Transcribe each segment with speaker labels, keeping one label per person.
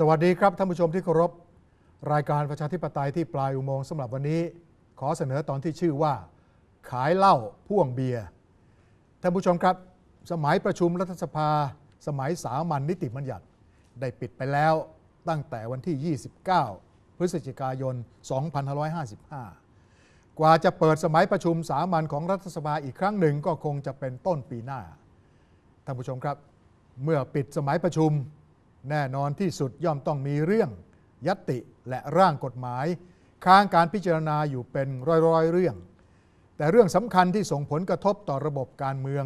Speaker 1: สวัสดีครับท่านผู้ชมที่เคารพ รายการประชาธิปไตยที่ปลายอุโมงค์สำหรับวันนี้ ขอเสนอตอนที่ชื่อว่า ขายเหล้าพ่วงเบียร์ท่านผู้ชมครับ สมัยประชุมรัฐสภา สมัยสามัญนิติบัญญัติได้ปิดไปแล้วตั้งแต่วันที่ 29 พฤศจิกายน 2555 กว่าจะเปิดสมัยประชุมสามัญของรัฐสภาอีกครั้งหนึ่งก็คงจะเป็นต้นปีหน้าท่านผู้ชมครับ เมื่อปิดสมัยประชุม แน่นอนที่สุดย่อมต้องมีเรื่องยตติและร่างกฎหมาย ค้างการพิจารณาอยู่เป็นร้อยๆเรื่อง แต่เรื่องสำคัญที่ส่งผลกระทบต่อระบบการเมือง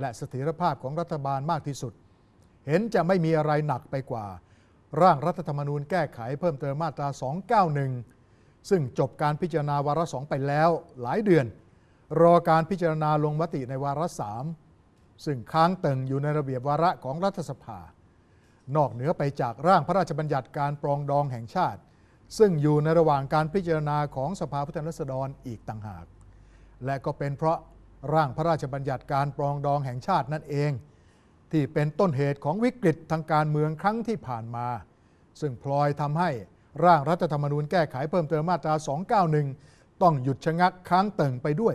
Speaker 1: และเสถียรภาพของรัฐบาลมากที่สุด เห็นจะไม่มีอะไรหนักไปกว่า ร่างรัฐธรรมนูญแก้ไขเพิ่มเติมมาตรา 291 ซึ่งจบการพิจารณาวาระสองไปแล้วหลายเดือน รอการพิจารณาลงมติในวาระสามซึ่งค้างเติ่งอยู่ในระเบียบวาระของรัฐสภา นอกเหนือไปจากร่างพระราชบัญญัติการปรองดองแห่งชาติ ซึ่งอยู่ในระหว่างการพิจารณาของสภาผู้แทนราษฎรอีกต่างหาก และก็เป็นเพราะร่างพระราชบัญญัติการปรองดองแห่งชาตินั่นเอง ที่เป็นต้นเหตุของวิกฤตทางการเมืองครั้งที่ผ่านมา ซึ่งพลอยทำให้ร่างรัฐธรรมนูญแก้ไขเพิ่มเติมมาตรา 291 ต้องหยุดชะงักค้างเติ่งไปด้วย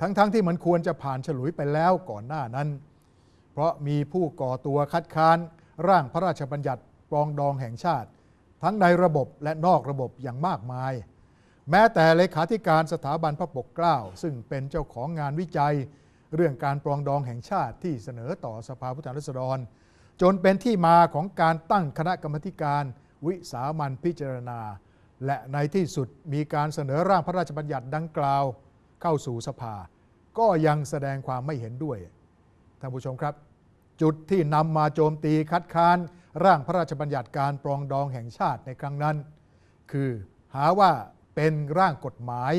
Speaker 1: ทั้งๆทที่มันควรจะผ่านฉลุยไปแล้วก่อนหน้านั้น เพราะมีผู้ก่อตัวคัดค้าน ร่างพระราชบัญญัติปรองดองแห่งชาติ ทั้งในระบบและนอกระบบอย่างมากมาย แม้แต่เลขาธิการสถาบันพระปกเกล้า ซึ่งเป็นเจ้าของงานวิจัย เรื่องการปรองดองแห่งชาติที่เสนอต่อสภาผู้แทนราษฎร จนเป็นที่มาของการตั้งคณะกรรมการ วิสามันพิจารณา และในที่สุดมีการเสนอร่างพระราชบัญญัติดังกล่าว เข้าสู่สภา ก็ยังแสดงความไม่เห็นด้วยท่านผู้ชมครับ จุดที่นำมาโจมตีคัดค้าน ร่างพระราชบัญญัติการปรองดองแห่งชาติในครั้งนั้น คือหาว่าเป็นร่างกฎหมาย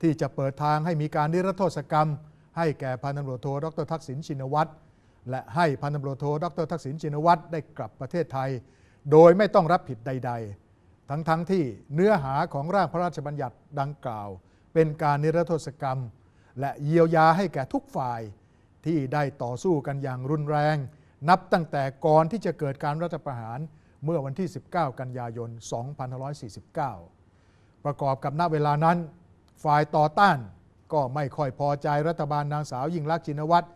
Speaker 1: ที่จะเปิดทางให้มีการนิรโทษกรรม ให้แก่พันตำรวจโทดรทักษิณชินวัตรและให้พันตำรวจโทดรทักษิณชินวัตรได้กลับประเทศไทย โดยไม่ต้องรับผิดใด ๆ ทั้งๆทที่เนื้อหาของร่างพระราชบัญญัติดังกล่าว เป็นการนิรโทษกรรม และเยียวยาให้แก่ทุกฝ่าย ที่ได้ต่อสู้กันอย่างรุนแรง นับตั้งแต่ก่อนที่จะเกิดการรัฐประหารเมื่อวันที่ 19 กันยายน 2549 ประกอบกับณเวลานั้น ฝ่ายต่อต้านก็ไม่ค่อยพอใจรัฐบาลนางสาวยิ่งลักษณ์ชินวัตร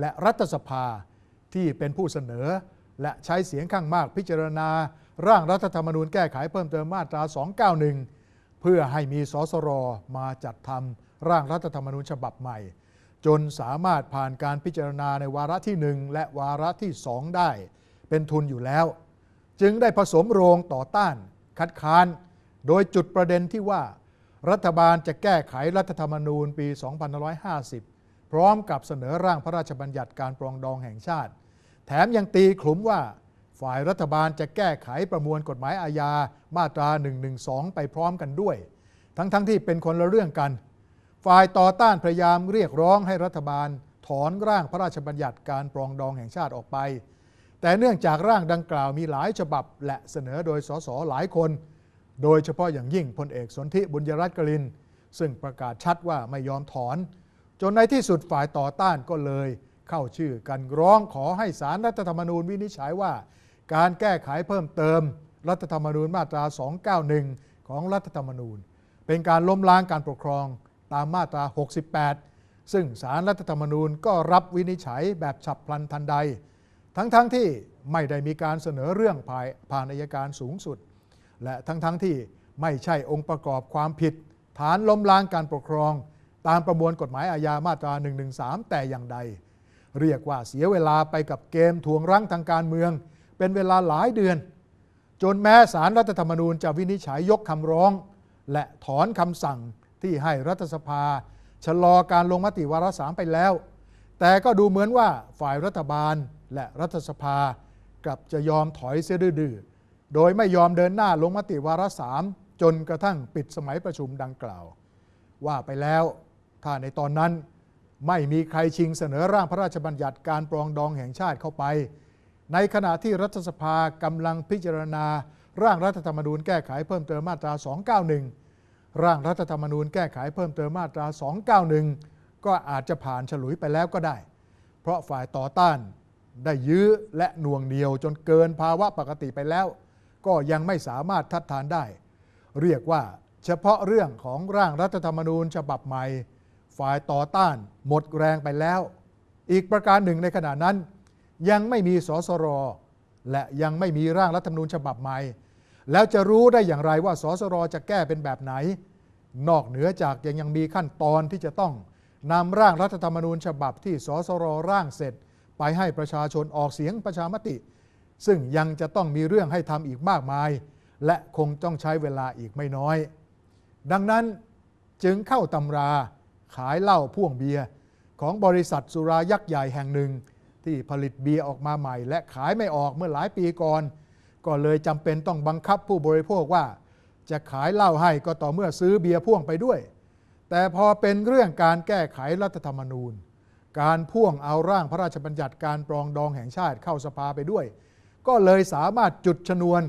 Speaker 1: และรัฐสภาที่เป็นผู้เสนอ และใช้เสียงข้างมากพิจารณา ร่างรัฐธรรมนูญแก้ไขเพิ่มเติมมาตรา 291 เพื่อให้มีสสรมาจัดทำร่างรัฐธรรมนูญฉบับใหม่ จนสามารถผ่านการพิจารณาในวาระที่1และวาระที่2ได้ เป็นทุนอยู่แล้ว จึงได้ผสมโรงต่อต้าน คัดค้าน โดยจุดประเด็นที่ว่า รัฐบาลจะแก้ไขรัฐธรรมนูญปี 2550 พร้อมกับเสนอร่างพระราชบัญญัติการปรองดองแห่งชาติ แถมยังตีขลุ่มว่า ฝ่ายรัฐบาลจะแก้ไขประมวลกฎหมายอาญามาตรา 112 ไปพร้อมกันด้วย ทั้งๆทที่เป็นคนละเรื่องกัน ฝ่ายต่อต้านพยายามเรียกร้องให้รัฐบาล ถอนร่างพระราชบัญญัติการปรองดองแห่งชาติออกไป แต่เนื่องจากร่างดังกล่าวมีหลายฉบับ และเสนอโดยสสหลายคน โดยเฉพาะอย่างยิ่งพลเอกสนธิบุญยรัตน์กลิน ซึ่งประกาศชัดว่าไม่ยอมถอน จนในที่สุดฝ่ายต่อต้านก็เลย เข้าชื่อกันร้องขอให้สารรัฐธรรมนูญวินิจฉัยว่า การแก้ไขเพิ่มเติม รัฐธรรมนูญมาตรา 291 ของรัฐธรรมนูญ เป็นการล้มล้างการปกครอง ตามมาตรา 68 ซึ่งสารรัฐธรรมนูญก็รับวินิจฉัยแบบฉับพลันทันใด ทั้งๆทที่ไม่ได้มีการเสนอเรื่องภายผ่านอายการสูงสุด และทั้งๆทที่ไม่ใช่องค์ประกอบความผิด ฐานล้มล้างการปกครอง ตามประมวลกฎหมายอาญามาตรา 113 แต่อย่างใด เรียกว่าเสียเวลาไปกับเกมทวงรั้งทางการเมือง เป็นเวลาหลายเดือน จนแม้สารรัฐธรรมนูญจะวินิจฉัยยกคำร้อง และถอนคำสั่ง ที่ให้รัฐสภา ชะลอการลงมติวาระสามไปแล้ว แต่ก็ดูเหมือนว่าฝ่ายรัฐบาลและรัฐสภากลับจะยอมถอยเสียดื้อโดยไม่ยอมเดินหน้าลงมติวาระสามจนกระทั่งปิดสมัยประชุมดังกล่าว ว่าไปแล้วถ้าในตอนนั้นไม่มีใครชิงเสนอร่างพระราชบัญญัติการปรองดองแห่งชาติเข้าไป ในขณะที่รัฐสภากำลังพิจารณา ร่างรัฐธรรมนูญแก้ไขเพิ่มเติมมาตรา 291 ร่างรัฐธรรมนูญแก้ไขเพิ่มเติมมาตรา 291 ก็อาจจะผ่านฉลุยไปแล้วก็ได้ เพราะฝ่ายต่อต้านได้ยื้อและน่วงเหนียวจนเกินภาวะปกติไปแล้ว ก็ยังไม่สามารถทัดทานได้ เรียกว่าเฉพาะเรื่องของร่างรัฐธรรมนูญฉบับใหม่ ฝ่ายต่อต้านหมดแรงไปแล้ว อีกประการหนึ่งในขณะนั้น ยังไม่มีสสร และยังไม่มีร่างรัฐธรรมนูญฉบับใหม่ แล้วจะรู้ได้อย่างไรว่าสสรจะแก้เป็นแบบไหน นอกเหนือจากยังยังมีขั้นตอนที่จะต้องนำร่างรัฐธรรมนูญฉบับที่สสรร่างเสร็จ ไปให้ประชาชนออกเสียงประชามติ ซึ่งยังจะต้องมีเรื่องให้ทำอีกมากมาย และคงต้องใช้เวลาอีกไม่น้อย ดังนั้นจึงเข้าตำราขายเหล้าพ่วงเบียร์ของบริษัทสุรายักษ์ใหญ่แห่งหนึ่ง ที่ผลิตเบียร์ออกมาใหม่ และขายไม่ออกเมื่อหลายปีก่อน ก็เลยจำเป็นต้องบังคับผู้บริโภคว่า จะขายเหล้าให้ก็ต่อเมื่อซื้อเบียร์พ่วงไปด้วย แต่พอเป็นเรื่องการแก้ไขรัฐธรรมนูญ การพ่วงเอาร่างพระราชบัญญัติการปรองดองแห่งชาติเข้าสภาไปด้วย ก็เลยสามารถจุดชนวน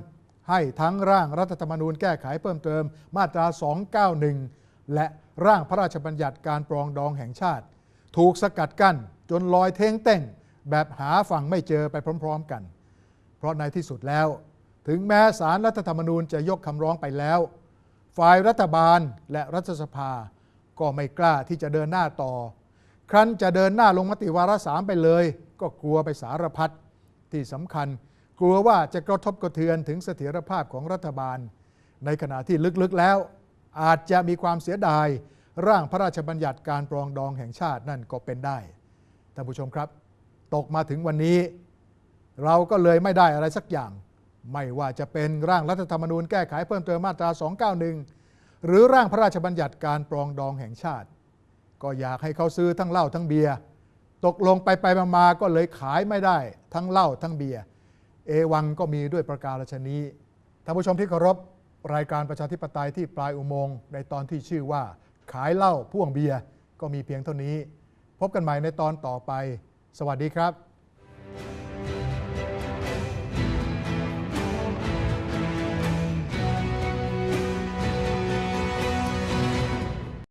Speaker 1: ให้ทั้งร่างรัฐธรรมนูญแก้ไขเพิ่มเติมมาตรา 291 และร่างพระราชบัญญัติการปรองดองแห่งชาติ ถูกสกัดกั้นจนลอยเท้งเต้งแบบหาฝั่งไม่เจอไปพร้อม ๆ กัน เพราะในที่สุดแล้ว ถึงแม้สารรัฐธรรมนูญจะยกคำร้องไปแล้ว ฝ่ายรัฐบาลและรัฐสภาก็ไม่กล้าที่จะเดินหน้าต่อ ครั้นจะเดินหน้าลงมติวาระสามไปเลย ก็กลัวไปสารพัดที่สำคัญ กลัวว่าจะกระทบกระเทือนถึงเสถียรภาพของรัฐบาล ในขณะที่ลึกๆแล้ว อาจจะมีความเสียดาย ร่างพระราชบัญญัติการปรองดองแห่งชาตินั่นก็เป็นได้ท่านผู้ชมครับ ตกมาถึงวันนี้ เราก็เลยไม่ได้อะไรสักอย่าง ไม่ว่าจะเป็นร่างรัฐธรรมนูญแก้ไขเพิ่มเติมมาตรา 291 หรือร่างพระราชบัญญัติการปรองดองแห่งชาติ ก็อยากให้เขาซื้อทั้งเหล้าทั้งเบียร์ตกลงไปไปมาๆก็เลยขายไม่ได้ทั้งเหล้าทั้งเบียร์เอวังก็มีด้วยประการฉนี้ท่านผู้ชมที่เคารพรายการประชาธิปไตยที่ปลายอุโมงค์ในตอนที่ชื่อว่า ขายเหล้าพ่วงเบียร์ก็มีเพียงเท่านี้ พบกันใหม่ในตอนต่อไป สวัสดีครับ